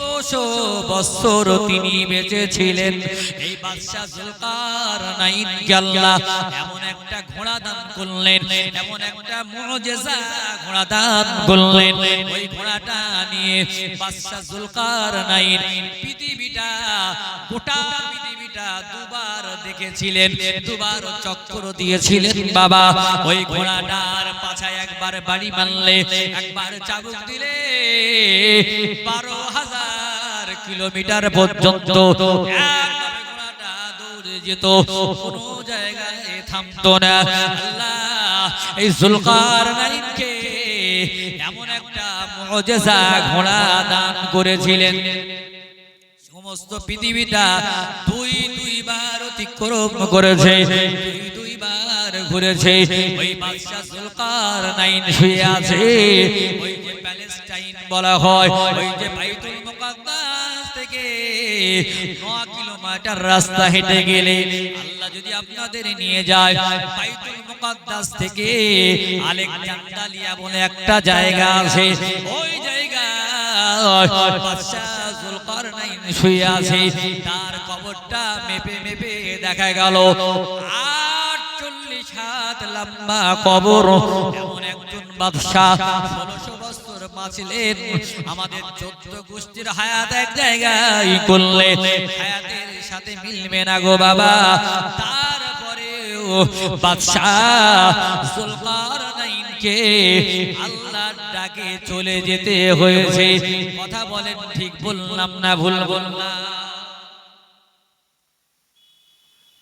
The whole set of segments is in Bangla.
ষোলোশো তিনি বেঁচে ছিলেন এই বাদশাহ জুলকার নাইন এমন একটা ঘোড়া দান করলেন, এমন একটা ঘোড়া দান করলেন। ওই ঘোড়াটা নিয়ে বাদশাহ জুলকার নাইন পৃথিবীটা, গোটা পৃথিবীটা দুবার দেখেছিলেন, দুবার চক্কর দিয়েছিলেন, বাবা। ওই ঘোড়াটার পাছায় একবার বাড়ি মারলে, একবার চাবুক দিলে, বারো কিলোমিটার পর্যন্ত যেত। কোনো জায়গায় না। এই জুলকার এমন একটা মুজিজা ঘোড়া দান করেছিলেন। সমস্ত পৃথিবীটা দুই দুইবার অতিক্রম করেছে, দুই দুইবার ঘুরেছে। ওই বাদশাহ জুলকার নাইন শুয়ে আছে। ওই যে প্যালেস্টাইন বলা হয়, ওই যে বাইতুল মুকাদ্দাস থেকে 9 কিলোমিটার রাস্তা হেঁটে গেলে আল্লাহ যদি আপনাদের নিয়ে যায় বাইতুল মুকাদ্দাস থেকে বলে একটা জায়গা আছে। ওই জায়গা শুয়ে আছে। তার কবরটা মেপে মেপে দেখা গেল। আটচল্লিশ হাত লম্বা কবর। এমন একজন বাদশাহ ষোলোশো বাঁচলেন। আমাদের চোদ্দ গোষ্ঠীর হায়াত এক জায়গায় করলে হায়াতের সাথে মিলবে না গো বাবা। তারপরেও ডাকে চলে যেতে হয়েছে। কথা বলেন ঠিক, বললাম না, ভুল বললাম।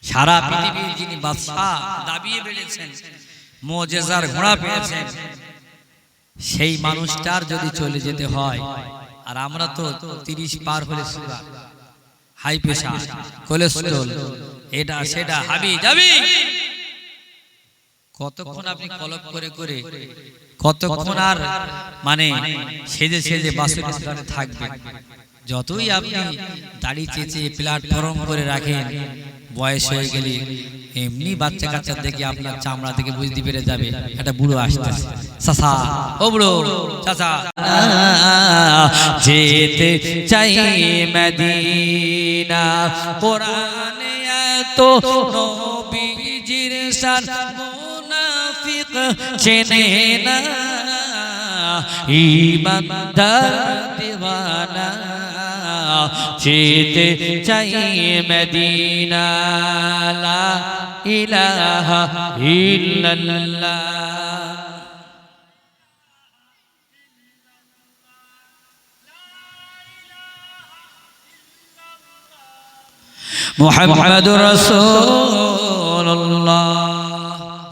সারা পৃথিবীর যিনি বাদশাহ, দাবিয়ে বেড়েছেন, মোজেজার ঘোড়া পেয়েছেন সেই মানুষটার যদি চলে যেতে হয়, আর আমরা তো তিরিশ পার হলে সুগার হাই প্রেশার কোলেস্ট্রল, এটা সেটা, হাবি যাবি। কতক্ষণ আপনি কলপ করে করে, কতক্ষণ আর মানে সেজে সেজে বাসে থাকবেন যতই আপনি দাড়ি চেঁচে প্ল্যাটফর্ম করে রাখেন, বয়স হয়ে গেলে এমনি বাচ্চা কাচ্চা দেখে আপনার চামড়া থেকে বুঝতে পেরে যাবে। একটা বুড়ো আসতেছে চাচা ও বুড়ো। চাচা যেতে চাই মদিনা। কোরআনে এত নবীজির শান মুনাফিক চেনে না। ইমানদার দিওয়ানা। যেতে চাই মদিনা লা ইলাহা ইল্লাল্লাহ মুহাম্মাদুর রাসূলুল্লাহ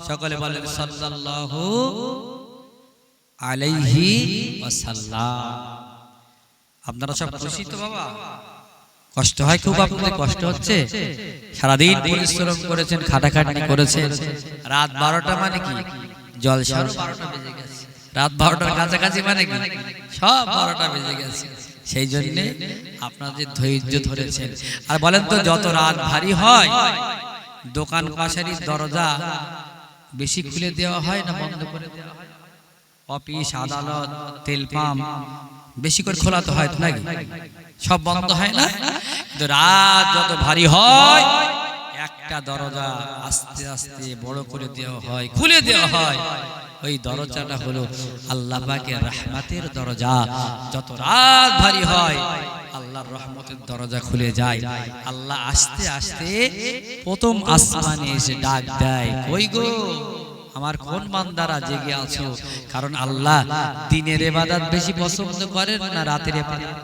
সকলে বলেন সাল্লাল্লাহু আলাইহি ওয়াসাল্লাম আপনারা সব খুশি তো বাবা? কষ্ট হয় খুব আপনাদের কষ্ট হচ্ছে। সারাদিন পরিশ্রম করেছেন খাটাখাটনি করেছেন। রাত বারোটা মানে কি? জলসার বারোটা বেজে গেছে। রাত বারোটার কাছাকাছি মানে কি? সব বারোটা বেজে গেছে। সেই জন্যে আপনাদের ধৈর্য ধরেছেন। আর বলেন তো যত রাত ভারী হয় দোকান পাশারির দরজা বেশি খুলে দেওয়া হয় না বন্ধ করে দেওয়া হয়। অফিস আদালত তেল পাম্প। বেশি করে খোলা তো হয় নাকি? সব বন্ধ হয় না? রাত যত ভারী হয়, একটা দরজা আস্তে আস্তে বড় করে দেওয়া হয়, খুলে দেওয়া হয়। ওই দরজাটা হলো আল্লাহ পাকের রহমতের দরজা। যত রাত ভারী হয়, আল্লাহর রহমতের দরজা খুলে যায়। আল্লাহ আস্তে আস্তে প্রথম আসমানে এসে ডাক দেয়, কই গো? আমার কোন বান্দারা জেগে আছো? কারণ আল্লাহ দিনের এবাদত বেশি পছন্দ করেন না রাতের এবাদত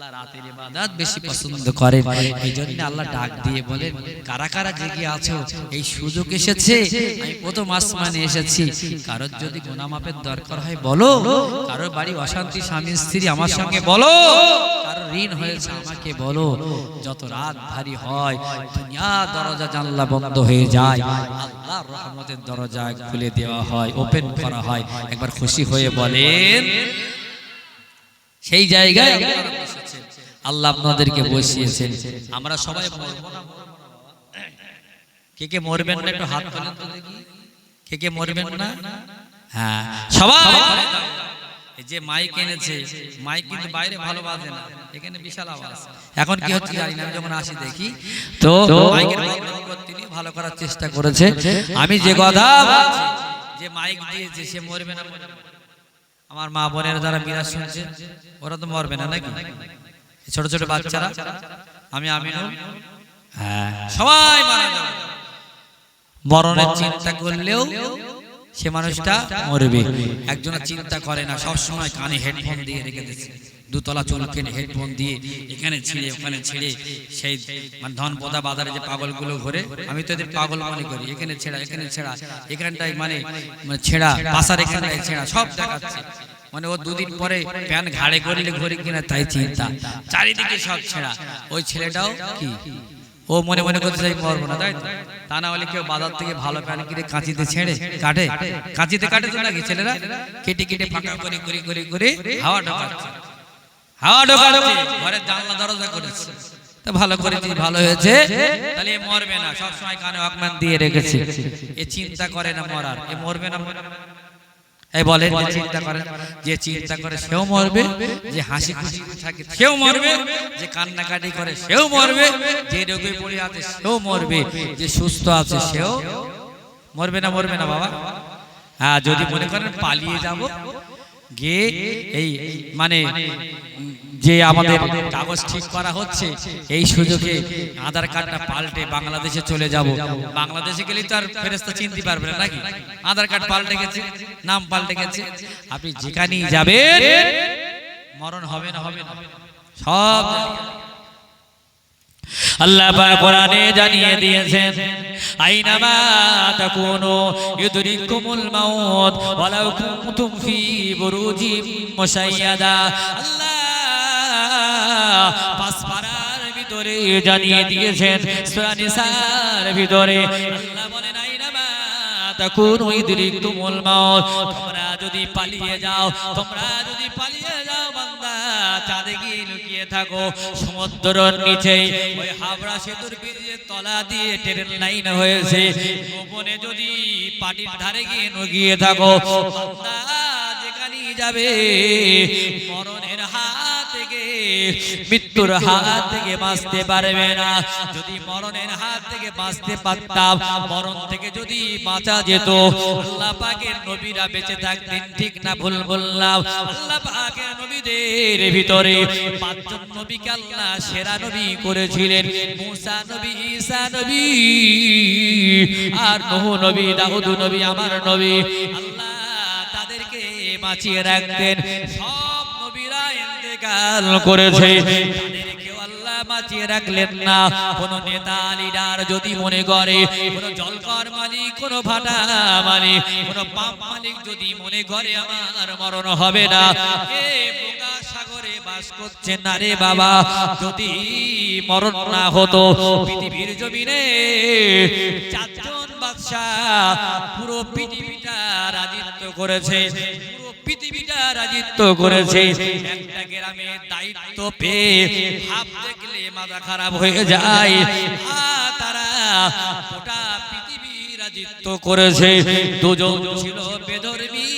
আল্লাহ রাতের ইবাদত বেশি পছন্দ করেন। এই জন্য আল্লাহ ডাক দিয়ে বলেন কারা কারা জেগে আছো? এই সুযোগ এসেছে? আমি প্রথম আসমানে এসেছি। কারোর যদি গুনামাপের দরকার হয় বলো। কারোর বাড়ি অশান্তি স্বামী স্ত্রী আমার সঙ্গে বলো। কারোর ঋণ হয়েছে আমাকে বলো। যত রাত ভারী হয় দুনিয়া দরজা জানলা বন্ধ হয়ে যায়। আল্লাহ রহমতের দরজা খুলে দেওয়া হয় ওপেন করা হয়। একবার খুশি হয়ে বলেন সেই জায়গায়। আল্লাহ আপনাদেরকে বসিয়েছেন। আমরা সবাই কে কে মরবেন না একটু হাত তোলেন তো দেখি। কে কে মরবেন না? হ্যাঁ সবাই! এই যে মাইক এনেছে মাইক কিন্তু বাইরে ভালো বাজে না। এখানে বিশাল আওয়াজ। এখন কি হচ্ছে জানি না যখন আসি দেখি। তো মাইকের তিনি ভালো করার চেষ্টা করেছে আমি যে কথা যে মাইক দিয়েছে সে মরবে না। আমার মা বোনের যারা বিরাজ শুনছে ওরা তো মরবে না নাকি? ছোট ছোট বাচ্চারা। আমি আমিনুল হ্যাঁ। সবাই মারা যাবে। মরণের চিন্তা করলেও সে মানুষটা মরবে। একজন চিন্তা করে না সব সময় কানে হেডফোন দিয়ে রেখে দিচ্ছে। দুতলা চুল কেটে হেডফোন দিয়ে এখানে ছিঁড়ে ওখানে ছিঁড়ে। সেই মানে ধন পোদা বাজারে যে পাগলগুলো ঘুরে আমি তো এদের পাগল মনে করি। এখানে ছেঁড়া এখানে ছেঁড়া। এখানটায় মানে মানে ছেঁড়া পাশার এখানটায় ছেঁড়া সব দেখাচ্ছে। মানে ও দুদিন পরে প্যান ঘাড়ে করলে ঘুরে কিনা, তাই চিন্তা। চারিদিকে সব ছেঁড়া। ওই ছেলেটাও কি? ও মনে মনে করতে চাই মরবো না। তাই তো? না হলে কেউ বাজার থেকে ভালো প্যান কিনে কাঁচিতে ছেড়ে কাটে? কাঁচিতে কাটে তো নাকি ছেলেরা? কেটে কেটে ফাঁকা করে করে করে করে হাওয়া ঢোকাচ্ছে। হাওয়া ঢোকাচ্ছে। ঘরের জানলা দরজা করেছে। ভালো করেছি, ভালো হয়েছে। তাহলে মরবে না। সব সময় কানে অকমান দিয়ে রেখেছে। এ চিন্তা করে না মরার। এ মরবে না। এই বলেন যে চিন্তা করে যে চিন্তা করে সেও মরবে, যে হাসি খুশি থাকে সেও মরবে, যে কান্নাকাটি করে সেও মরবে, যে রোগে পড়ে আছে সেও মরবে, যে সুস্থ আছে সেও মরবে না মরবে না বাবা? হ্যাঁ যদি মনে করেন পালিয়ে যাব, গিয়ে এই মানে যে আমাদের কাগজ ঠিক করা হচ্ছে, এই সুযোগে আধার কার্ডটা পাল্টে বাংলাদেশে চলে যাব। বাংলাদেশে গেলে তো আর ফেরেস্তা চিনতে পারবে না নাকি? আধার কার্ড পাল্টে গেছে, নাম পাল্টে গেছে। আপনি যেখানেই যাবেন, মরণ হবে না হবে না সব আল্লাহ পাক কোরআনে জানিয়ে দিয়েছেন, আইনামা তাকুনু ইউদরিকুমুল মাউত ওয়ালাউ কুনতুম ফি মুশাইয়াদা। আল্লাহ পাসপারার ভিতরে জানিয়ে দিয়েছেন, সূরা ভিতরে, আল্লাহ বলেন তাকুনু ইউদরিকুমুল মাউত। তোমরা যদি পালিয়ে যাও, তোমরা যদি পালিয়ে যাও, বান্দা, চাঁদে গিয়ে লুকিয়ে থাকো, সমুদ্রের নিচে। ওই হাবড়া সেতুর ব্রিজের তলা দিয়ে ট্রেন লাইন হয়েছে। গোপনে যদি পাটির ধারে গিয়ে নুকিয়ে থাকো যেখানেই যাবে, মরণের হাত মৃত্যুর হাত থেকে বাঁচতে পারবে না। যদি মরণের হাত থেকে বাঁচতে পারতাম, মরণ থেকে যদি বাঁচা যেত, আল্লাহ পাকের নবীরা বেঁচে থাকতেন, ঠিক না ভুল বললাম? আল্লাহ পাকের নবীদের ভিতরে পাঁচজন নবীকে আল্লাহ সেরা নবী করেছিলেন। মুসা নবী, ঈসা নবী, আর নূহ নবী, দাউদ নবী, আমার নবী। আল্লাহ তাদেরকে বাঁচিয়ে রাখতেন। সব ইন্তেকাল করেছে। তাদেরকেও আল্লাহ বাঁচিয়ে রাখলেন না। কোন নেতা লিডার যদি মনে করে কোন জলকর মালিক কোন ভাটা মালিক কোন পাপ মালিক যদি মনে করে আমার মরণ হবে না। সাগরে বাস করছে না রে বাবা। যদি মরণ না হতো পৃথিবীর জমিনে চারজন বাদশাহ পুরো পৃথিবীটা রাজিত্ব করেছে। পৃথিবীটা রাজিত্ব করেছে, একটা গ্রামে দায়িত্ব পেয়ে ভাব দেখলে মাথা খারাপ হয়ে যায়। তারা গোটা পৃথিবী রাজিত্ব করেছে। দুজন ছিল বেদর্মী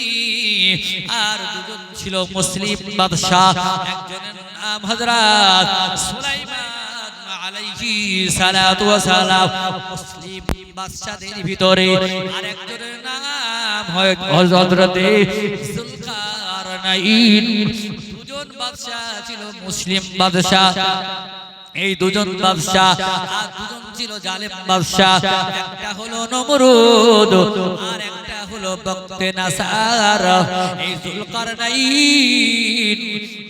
আর দুজন ছিল মুসলিম বাদশাহ। একজনের নাম হযরত সুলাইমান আলাইহি সালাতু ওয়া সালাম মুসলিম বাদশাদের ভিতরে আরেকজনের নাম হয় হযরতে যুলকারনাইন দুজন বাদশা ছিল মুসলিম বাদশা এই দুজন বাদশা আর দুজন ছিল জালেম বাদশা একটা হলো নমরুদ আর একটা হলো বক্তে নাসার। এই যুলকারনাইন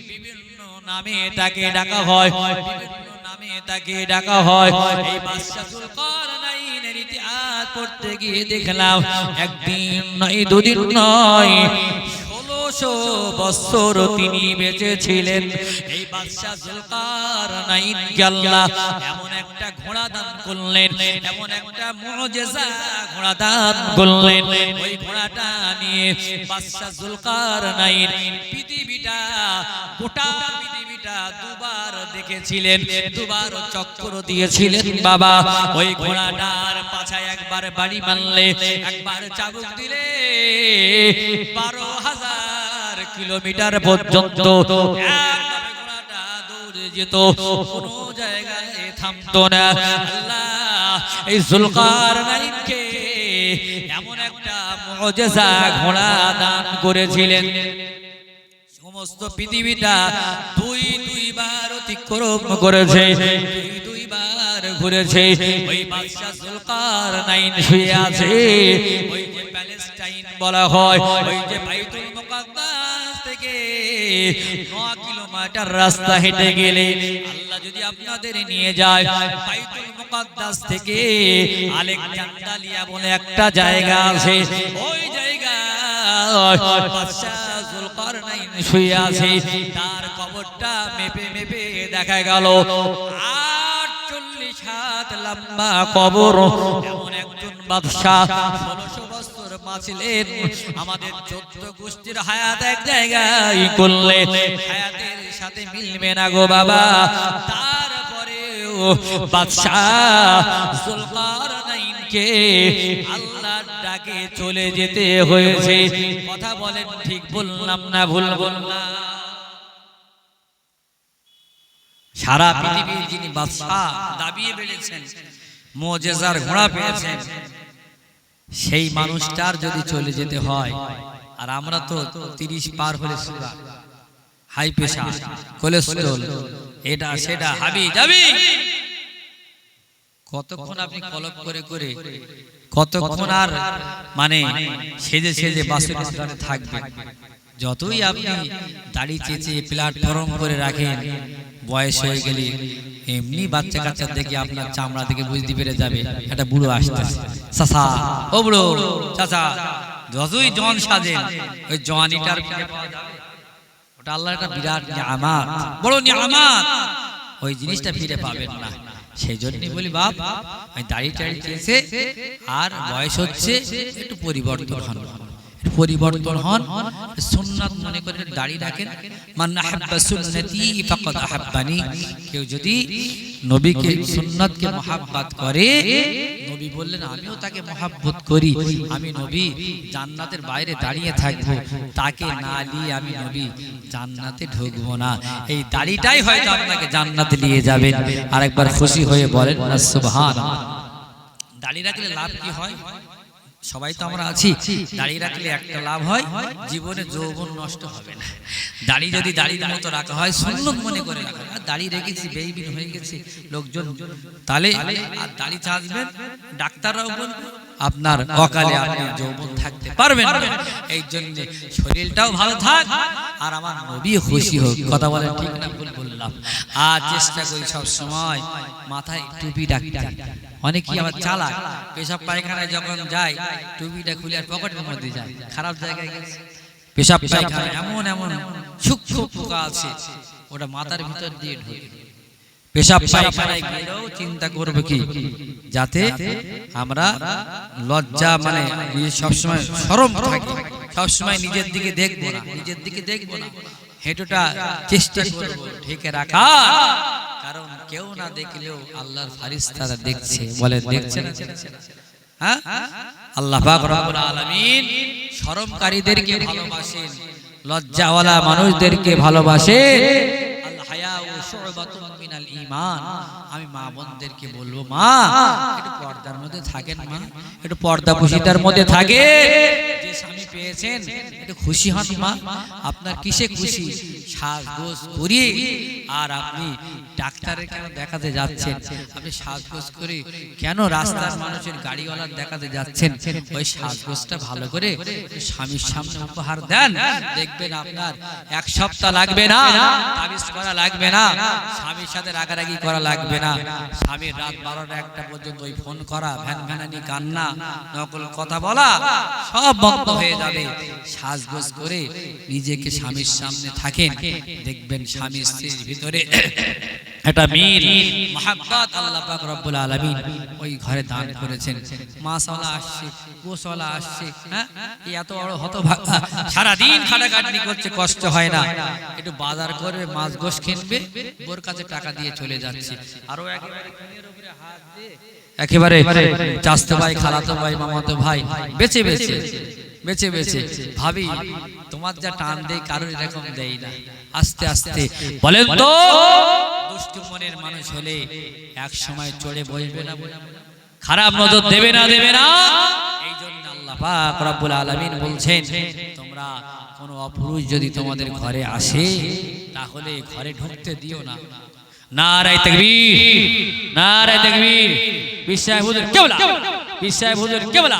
বিভিন্ন নামে তাকে ডাকা হয়। বিভিন্ন নামে তাকে ডাকা হয়। এই বাদশা যুলকারনাইনের ইতিহাস পড়তে গিয়ে দেখলাম একদিন নয় দুদিন নয় ষোলোশো বছর তিনি বেঁচে ছিলেন এই বাদশাহ জুলকার নাইন আল্লাহ এমন একটা ঘোড়া দান করলেন, এমন একটা মুজিজা ঘোড়া দান করলেন। ওই ঘোড়াটা নিয়ে বাদশাহ পৃথিবীটা, গোটা পৃথিবীটা দুবার দেখেছিলেন, দুবার চক্কর দিয়েছিলেন বাবা। ওই ঘোড়াটার পাছায় একবার বাড়ি মারলে, একবার চাবুক দিলে বারো হাজার কিলোমিটার পর্যন্ত যেত কোনো জায়গায় না। এই জুলকার এমন একটা মুজিজা ঘোড়া দান করেছিলেন। সমস্ত পৃথিবীটা দুই দুইবার অতিক্রম করেছে। দুই দুইবার ঘুরেছে ওই বাদশা জুলকার নাইন শুয়ে আছে ওই যে প্যালেস্টাইন বলা হয়, ওই যে বাইতুল মুকাদ্দাস থেকে 9 কিলোমিটার রাস্তা হেঁটে গেলে আল্লাহ যদি আপনাদের নিয়ে যায় বাইতুল মুকাদ্দাস থেকে আলেকজান্দ্রিয়া বলে একটা জায়গা আছে। ওই জায়গা শুয়ে আছে। তার কবরটা মেপে মেপে দেখা গেল। আটচল্লিশ হাত লম্বা কবর। একজন বাদশা ষোলোশো বছর আমাদের চোদ্দ গোষ্ঠীর হায়াত এক জায়গায় করলে হায়াতের সাথে মিলবে না গো বাবা। তারপরেও বাদশাহ ডাকে চলে যেতে হয়েছে। কথা বলেন, ঠিক বললাম না ভুল বললাম? সারা পৃথিবীর যিনি বাদশাহ, দাবিয়ে বেড়েছেন মোজেজার ঘোড়া পেয়েছেন সেই মানুষটার যদি চলে যেতে হয়, আর আমরা তো তিরিশ পার হলে সুগার হাই প্রেশার কোলেস্ট্রল, এটা সেটা, হাবি যাবি কতক্ষণ আপনি কলপ করে করে, কতক্ষণ আর মানে সেজে সেজে বাসে থাকবেন যতই আপনি দাড়ি চেঁচে প্ল্যাটফর্ম করে রাখেন বয়স হয়ে গেলে এমনি বাচ্চা কাচ্চা দেখে আপনার চামড়া থেকে বুঝতে পেরে যাবে, একটা বুড়ো আসতেছে। চাচা, ও বুড়ো, চাচা, যতই জন সাজে ওই যাবে। ওটা আল্লাহর একটা বিরাট নিয়ামাত, বড় নিয়ামাত। ওই জিনিসটা ফিরে পাবেন না। সেই জন্যই বলি, বাপ আমি দাড়ি টাড়ি চেয়েছে, আর বয়স হচ্ছে, একটু পরিবর্তন হন পরিবর্তন হন, সুন্নাত মনে করে দাড়ি রাখেন। কেউ যদি নবীকে, সুন্নাতকে করে, নবী বললেন, আমিও তাকে মহাব্বত করি। আমি নবী, জান্নাতের বাইরে দাঁড়িয়ে তাকে না নিয়ে আমি নবী জান্নাতে ঢুকবো না। এই দাড়িটাই হয়তো আপনাকে জান্নাতে নিয়ে যাবেন আরেকবার খুশি হয়ে বলেন সুবহান দাড়ি রাখলে লাভ কি হয়? সবাই তো আমরা আছি। দাড়ি রাখলে একটা লাভ হয় জীবনে যৌবন নষ্ট হবে না। দাড়ি যদি দাড়ির মতো রাখা হয় সুন্নত মনে করে রাখা আর দাড়ি রেখেছি বেইবিন হয়ে গেছে লোকজন তাহলে আর দাড়ি চাঁচবেন ডাক্তাররাও বলবে আপনার অকালে আপনি যৌবন থাকতে পারবেন। এই জন্য শরীরটাও ভালো থাক আর আমার নবী খুশি হোক কথা বলে ঠিক না। বললাম আর চেষ্টা করি সব সময় মাথায় টুপি রাখতে অনেকেই আবার চালাক। পেশাব পায়খানায় যখন যায়, টুপিটা খুলে আর মধ্যে যায়। খারাপ জায়গায় গেছে। পেশাব এমন এমন সূক্ষ্ম পোকা আছে, ওটা মাথার ভিতর দিয়ে ঢোকে। পেশাব পায়খানায় গেলেও চিন্তা করবে কি? যাতে আমরা লজ্জা মানে সবসময় সরম সবসময় নিজের দিকে দেখব নিজের দিকে দেখব না। হেঁটুটা চেষ্টা করব ঢেকে রাখা কারণ কেউ না দেখলেও আল্লাহর ফারিস্তারা দেখছে বলে দেখছে না। হ্যাঁ? আল্লাহ পাক রব্বুল আলামিন শরমকারীদেরকে ভালোবাসেন লজ্জাওয়ালা মানুষদেরকে ভালোবাসেন। আল হায়াউ শু'বাতুম মিনাল ঈমান। আমি মা বোনদেরকে বলব মা একটু পর্দার মধ্যে থাকেন মা। একটু পর্দা পুশিতার মধ্যে থাকে। যে স্বামী পেয়েছেন একটু খুশি হন মা। আপনার কিসে খুশি? সাজগোজ করিয়ে আর আপনি ডাক্তারের কেন দেখাতে যাচ্ছেন? আপনি সাজগোজ করে কেন রাস্তার মানুষের গাড়িওয়ালার দেখাতে যাচ্ছেন? ওই সাজগোজটা ভালো করে স্বামীর সামনে উপহার দেন। দেখবেন আপনার এক সপ্তাহ লাগবে না। তাবিজ করা লাগবে না। স্বামীর সাথে রাগারাগি করা লাগবে না। স্বামীর রাত বারোটা একটা পর্যন্ত ওই ফোন করা, ভ্যান ভ্যানানি, কান্না, নকল কথা বলা, সব বন্ধ হয়ে যাবে। সাজগোজ করে নিজেকে স্বামীর সামনে থাকেন। দেখবেন স্বামী স্ত্রীর ভিতরে একটা মিল মহাব্বত আল্লাহ পাক রব্বুল আলামিন ওই ঘরে দান করেছেন। মাসালা আসছে গোসলা আসছে। হ্যাঁ? এই এত বড় হতভাগা। সারা দিন খাটাখাটনি করছে কষ্ট হয় না। একটু বাজার করে মাছ গোশ কিনবে বোর কাছে টাকা দিয়ে চলে যাচ্ছে। আরও একেবারে হাত দিয়ে একেবারে চাস্তো ভাই খালাতো ভাই মামাতো ভাই বেঁচে বেঁচে। বেঁচে বেঁচে ভাবি তোমার তোমার যা টান দেয় কারোর এরকম দেয় না। আস্তে আস্তে বলেন তো। দুষ্টু মনের মানুষ হলে এক সময় চড়ে বসবে না। খারাপ নজর দেবে না দেবে না। এই জন্য আল্লাহ পাক রব্বুল আলামিন বলছেন, তোমরা কোনো অপুরুষ যদি তোমাদের ঘরে আসে, তাহলে ঘরে ঢুকতে দিও না। নারায় তাকবীর নারায় তাকবীর। বিশ্বায় হুজুর কেবলা বিশ্বায় হুজুর কেবলা।